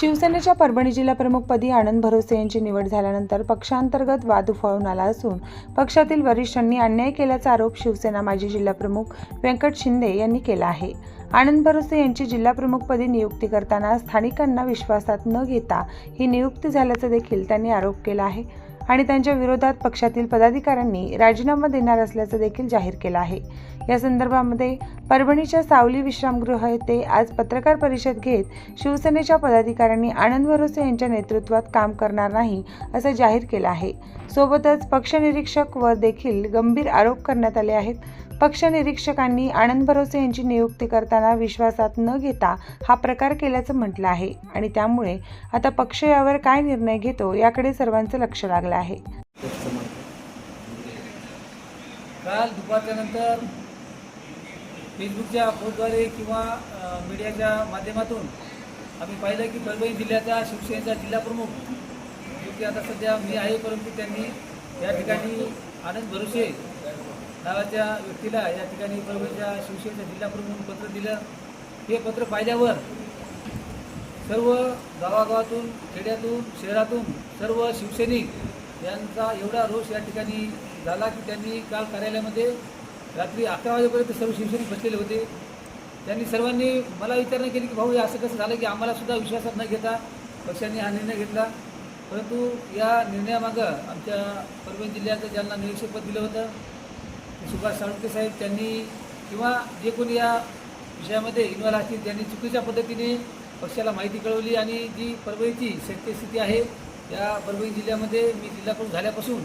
शिवसेनेच्या परभणी जिल्हाप्रमुखपदी आनंद भरोसे यांची निवड झाल्यानंतर पक्षांतर्गत वाद उफाळून आला असून पक्षातील वरिष्ठांनी अन्याय केल्याचा आरोप शिवसेना माजी जिल्हाप्रमुख व्यंकट शिंदे यांनी केला आहे. आनंद भरोसे यांची जिल्हाप्रमुखपदी नियुक्ती करताना स्थानिकांना विश्वासात न घेता ही नियुक्ती झाल्याचा देखील त्यांनी आरोप केला आहे. आणि त्यांच्या विरोधात पक्षातील पदाधिकाऱ्यांनी राजीनामा देणार असल्याचं देखील जाहीर केलं आहे. या संदर्भामध्ये परभणीच्या सावली विश्रामगृह येथे आज पत्रकार परिषद घेत शिवसेनेच्या पदाधिकाऱ्यांनी आनंद भरोसे यांच्या नेतृत्वात काम करणार नाही असं जाहीर केलं आहे. सोबतच पक्षनिरीक्षक वर देखील गंभीर आरोप करण्यात आले आहेत. पक्षनिरीक्षकांनी आनंद भरोसे यांची नियुक्ती करताना विश्वासात न घेता हा प्रकार केल्याचं म्हटलं आहे आणि त्यामुळे आता पक्ष यावर काय निर्णय घेतो याकडे सर्वांचं लक्ष लागलं आहे. काल दुपारच्या नंतर फेसबुकच्या पोस्टद्वारे किंवा मीडियाच्या माध्यमातून आम्ही पाहिलं की परभणी जिल्ह्याचा शिवसेनेचा जिल्हाप्रमुख जो की आता सध्या मी आहे परंतु त्यांनी या ठिकाणी आनंद भरोसे नावाच्या व्यक्तीला या ठिकाणी परभणीच्या शिवसेनेच्या जिल्हाप्रमुख म्हणून पत्र दिलं. हे पत्र पाहिल्यावर सर्व गावागावातून खेड्यातून शहरातून सर्व शिवसैनिक यांचा एवढा रोष या ठिकाणी झाला की त्यांनी काल कार्यालयामध्ये रात्री अकरा वाजेपर्यंत सर्व शिवसैनिक बसलेले होते. त्यांनी सर्वांनी मला विचारणा केली की भाऊ हे असं कसं झालं की आम्हालासुद्धा विश्वासात न घेता पक्षांनी हा निर्णय घेतला? परंतु या निर्णयामागं आमच्या परभणी जिल्ह्याचं ज्यांना निरीक्षकपद दिलं होतं सुभाष साळुंके साहेब त्यांनी किंवा जे कोणी या विषयामध्ये इन्व्हॉल्व असतील त्यांनी चुकीच्या पद्धतीने पक्षाला माहिती कळवली आणि जी परभणीची सत्यस्थिती आहे या परभणी जिल्ह्यामध्ये मी जिल्हाप्रमुख झाल्यापासून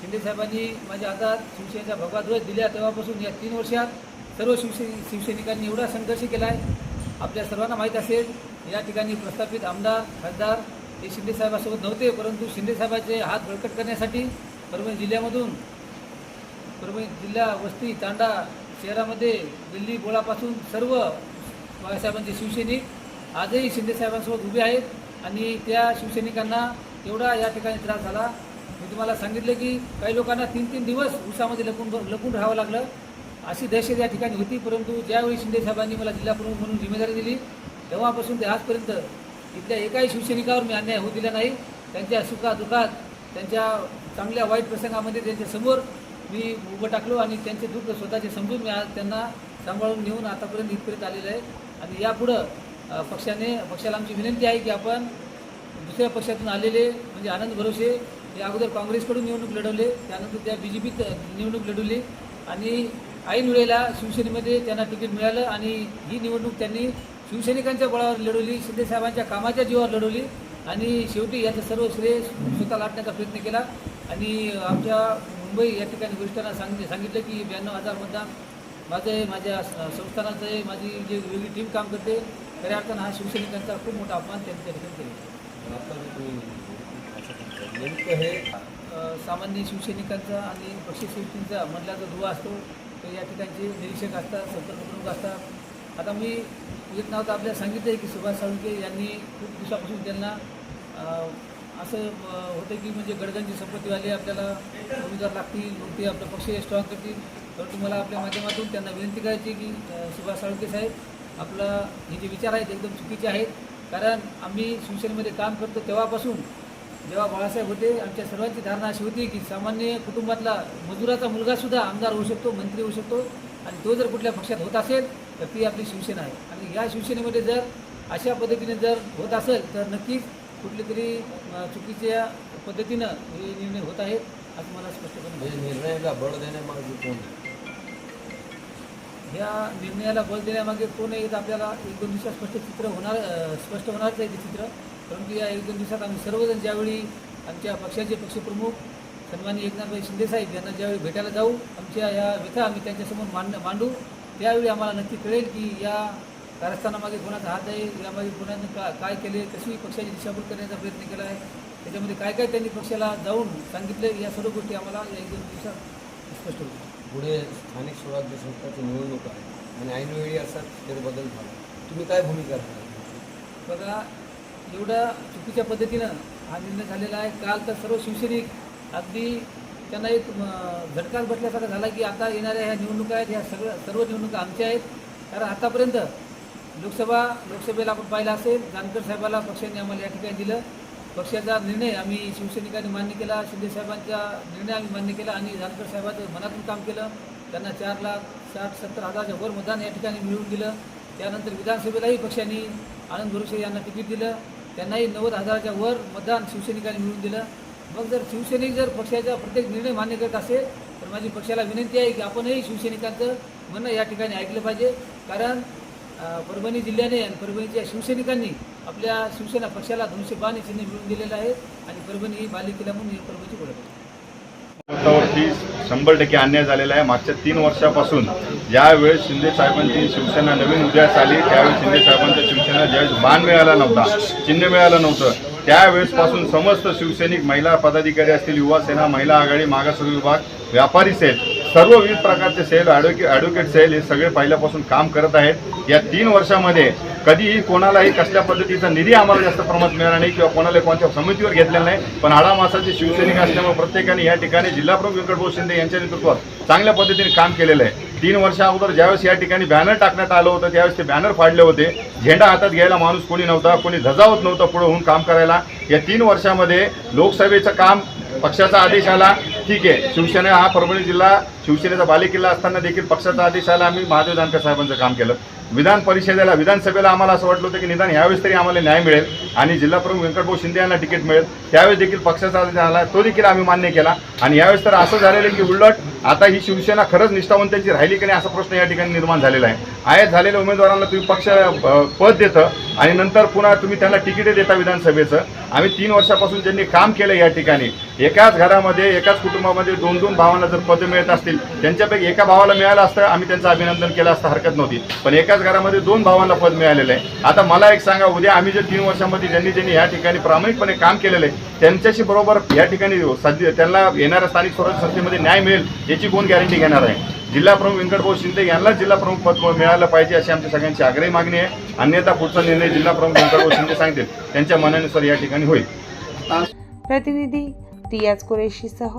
शिंदे साहेबांनी माझ्या हातात शिवसेनेचा भगवा ध्वज दिल्या तेव्हापासून या तीन वर्षात सर्व शिवसे शिवसैनिकांनी एवढा संघर्ष केला आहे आपल्या सर्वांना माहीत असेल या ठिकाणी प्रस्थापित आमदार खासदार हे शिंदेसाहेबासोबत नव्हते परंतु शिंदेसाहेबाचे हात बळकट करण्यासाठी परभणी जिल्ह्यामधून परभणी जिल्हा वस्ती तांडा शहरामध्ये दिल्ली बोळापासून सर्व बाळासाहेबांचे शिवसैनिक आजही शिंदेसाहेबांसोबत उभे आहेत आणि त्या शिवसैनिकांना एवढा या ठिकाणी त्रास झाला. मी तुम्हाला सांगितलं की काही लोकांना तीन तीन दिवस उसामध्ये लपून लपून राहावं लागलं. अशी दहशत या ठिकाणी होती परंतु ज्यावेळी शिंदेसाहेबांनी मला जिल्हाप्रमुख म्हणून जिम्मेदारी दिली तेव्हापासून ते आजपर्यंत इथल्या एकाही शिवसैनिकावर मी अन्याय होऊ दिला नाही. त्यांच्या सुखात दुःखात त्यांच्या चांगल्या वाईट प्रसंगामध्ये त्यांच्यासमोर मी उभं टाकलो आणि त्यांचे दुःख स्वतःचे समजून मी आज त्यांना सांभाळून घेऊन आतापर्यंत इथपर्यंत आलेलं आहे. आणि यापुढं पक्षाने पक्षाला आमची विनंती आहे की आपण दुसऱ्या पक्षातून आलेले म्हणजे आनंद भरोसे हे अगोदर काँग्रेसकडून निवडणूक लढवले त्यानंतर त्या बी जे पीत निवडणूक लढवली. आणि ऐन वेळेला शिवसेनेमध्ये त्यांना तिकीट मिळालं आणि ही निवडणूक त्यांनी शिवसैनिकांच्या बळावर लढवली शिंदेसाहेबांच्या कामाच्या जीवावर लढवली. आणि शेवटी याचं सर्व श्रेय स्वतः लाटण्याचा प्रयत्न केला. आणि आमच्या मुंबई या ठिकाणी वरिष्ठांना सांगितले सांगितलं की ब्याण्णव हजार मतदान माझं माझ्या संस्थानाचं आहे माझी जी वेगळी टीम काम करते खऱ्या अर्थानं हा शिवसैनिकांचा खूप मोठा अपमान त्यांनी त्या ठिकाणी केला नेमकं हे सामान्य शिवसैनिकांचा आणि पक्षश्रेष्ठींचा मधला जो दुवा असतो तो या ठिकाणचे निरीक्षक असतात संपर्क प्रमुख असतात. आता मी एक नाव तर आपल्याला सांगितलं आहे की सुभाष साळुंके यांनी खूप दिवसापासून त्यांना असं होतं की म्हणजे गडगंजी संपत्तीवाले आपल्याला उमेदवार लागतील मग ते आपलं पक्ष स्ट्रॉंग करतील. परंतु मला आपल्या माध्यमातून त्यांना विनंती करायची की सुभाष साळके साहेब आपला हे जे विचार आहेत एकदम चुकीचे आहेत. कारण आम्ही शिवसेनेमध्ये काम करतो तेव्हापासून जेव्हा बाळासाहेब होते आमच्या सर्वांची धारणा अशी होती की सामान्य कुटुंबातला मजुराचा मुलगासुद्धा आमदार होऊ शकतो मंत्री होऊ शकतो. आणि तो जर कुठल्या पक्षात होत असेल तर ती आपली शिवसेना आहे. आणि या शिवसेनेमध्ये जर अशा पद्धतीने जर होत असेल तर नक्कीच कुठली तरी चुकीच्या पद्धतीनं हे निर्णय होत आहेत असं मला स्पष्टपणे म्हणजे निर्णयाला बळ देण्यामागे कोण? ह्या निर्णयाला बल देण्यामागे कोण आहे तर आपल्याला एक दोन दिवसात स्पष्ट चित्र होणार स्पष्ट होणारच आहे ते चित्र परंतु या एक दोन दिवसात आम्ही सर्वजण ज्यावेळी आमच्या पक्षाचे पक्षप्रमुख सन्माननीय एकनाथभाई शिंदेसाहेब यांना ज्यावेळी भेटायला जाऊ आमच्या या व्यथा आम्ही त्यांच्यासमोर मांड मांडू त्यावेळी आम्हाला नक्की कळेल की या कारस्थानामागे कोणाचा हात आहे यामागे कोणानं का काय केले कशी पक्षाची दिशाभूल करण्याचा प्रयत्न केला आहे त्याच्यामध्ये काय काय त्यांनी पक्षाला जाऊन सांगितले या सर्व गोष्टी आम्हाला या एक दोन दिवसात स्पष्ट होतील. पुढे स्थानिक स्वराज्य संस्थाची निवडणूक आहे आणि ऐनवेळी असा फेरबदल झाला. तुम्ही काय भूमिका बघा एवढा चुकीच्या पद्धतीनं हा निर्णय झालेला आहे. काल तर सर्व शिवसैनिक अगदी त्यांना एक झटकाच बसल्यासारखं झाला की आता येणाऱ्या ह्या निवडणुका आहेत ह्या सगळ्या सर्व निवडणुका आमच्या आहेत. कारण आतापर्यंत लोकसभा लोकसभेला आपण पाहिलं असेल जानकर साहेबाला पक्षाने आम्हाला या ठिकाणी दिलं. पक्षाचा निर्णय आम्ही शिवसैनिकांनी मान्य केला शिंदे साहेबांचा निर्णय आम्ही मान्य केला आणि जानकर साहेबांचं मनातून काम केलं. त्यांना चार लाख साठ सत्तर हजारच्या वर मतदान या ठिकाणी मिळवून दिलं. त्यानंतर विधानसभेलाही पक्षाने आनंद भरोसे यांना तिकीट दिलं. त्यांनाही नव्वद हजाराच्या वर मतदान शिवसैनिकांनी मिळवून दिलं. मग जर शिवसैनिक जर पक्षाचा प्रत्येक निर्णय मान्य करत असेल तर माझी पक्षाला विनंती आहे की आपणही शिवसैनिकांचं म्हणणं या ठिकाणी ऐकलं पाहिजे. कारण परभणी जिल्ह्याने आणि परभणीच्या शिवसैनिकांनी आपल्या शिवसेना पक्षाला दोनशे बाने चिन्ह मिळवून दिलेलं आहे आणि परभणी ही बालिकेला म्हणून परभणीची ओळख शंभर टक्के अन्याय झालेला आहे. मागच्या तीन वर्षापासून ज्यावेळेस शिंदे साहेबांची शिवसेना नवीन उदयास आली त्यावेळेस शिंदे साहेबांच्या शिवसेना ज्यावेळेस मान मिळाला नव्हता चिन्ह मिळालं नव्हतं त्यावेळेसपासून समस्त शिवसैनिक महिला पदाधिकारी असतील युवा सेना महिला आघाडी मागासवर्ग विभाग व्यापारी सेल सर्व विविध प्रकारचे सेल ॲडव्होके ॲडव्होकेट सेल हे सगळे पहिल्यापासून काम करत आहेत. या तीन वर्षामध्ये कधीही कोणालाही कसल्या पद्धतीचा निधी आम्हाला जास्त प्रमाणात मिळाला नाही किंवा कोणाला कोणत्या समितीवर घेतलेला नाही. पण आडामासाचे शिवसैनिक असल्यामुळे प्रत्येकाने या ठिकाणी जिल्हाप्रमुख व्यंकटभाऊ शिंदे यांच्या नेतृत्वात चांगल्या पद्धतीने काम केलेलं आहे. तीन वर्षा अगोदर ज्यावेळेस या ठिकाणी बॅनर टाकण्यात आलं होतं त्यावेळेस ते बॅनर फाडले होते. झेंडा हातात घ्यायला माणूस कोणी नव्हता कोणी धजावत नव्हता पुढे होऊन काम करायला. या तीन वर्षामध्ये लोकसभेचं काम पक्षाचा आदेश आला. ठीक आहे शिवसेना हा परभणी जिल्हा शिवसेनेचा बालेकिल्ला असताना देखील पक्षाचा आदेश आला. आम्ही महादेव जानकर साहेबांचं काम केलं. विधान परिषदेला विधानसभेला आम्हाला असं वाटलं होतं की निदान यावेळेस तरी आम्हाला न्याय मिळेल आणि जिल्हा प्रमुख व्यंकटभाऊ शिंदे यांना तिकीट मिळेल. त्यावेळेस देखील पक्षाचा आदेश आला. तो देखील आम्ही मान्य केला. आणि यावेळेस तर असं झालेलं आहे की उलट आता ही शिवसेना खरंच निष्ठावंतांची राहिली की नाही असा प्रश्न या ठिकाणी निर्माण झालेला आहे. आयात झालेल्या उमेदवारांना तुम्ही पक्ष पद देतं आणि नंतर पुन्हा तुम्ही त्यांना तिकीटे देता विधानसभेचं. आम्ही तीन वर्षापासून ज्यांनी काम केलं या ठिकाणी एकाच घरामध्ये एकाच कुटुंबामध्ये दोन दोन भावांना जर पदं मिळत असतील त्यांच्यापैकी एका भावाला मिळालं असतं आम्ही त्यांचं अभिनंदन केलं असतं हरकत नव्हती. पण एकाच घरामध्ये दोन भावांना पद मिळालेलं आहे. आता मला एक सांगा उद्या आम्ही जे तीन वर्षामध्ये ज्यांनी ज्यांनी या ठिकाणी प्रामाणिकपणे काम केलेलं आहे त्यांच्याशी बरोबर या ठिकाणी त्यांना येणाऱ्या स्थानिक स्वराज्य संस्थेमध्ये न्याय मिळेल याची कोण गॅरंटी घेणार आहे? जिल्हा प्रमुख व्यंकटभाऊ शिंदे यांना जिल्हा प्रमुख पद मिळालं पाहिजे अशी आमच्या सगळ्यांची आग्रही मागणी आहे. अन्यथा पुढचा निर्णय जिल्हा प्रमुख व्यंकटभाऊ शिंदे सांगतील. त्यांच्या मनानुसार या ठिकाणी होईल. प्रतिनिधी रियाज कुरेशीसह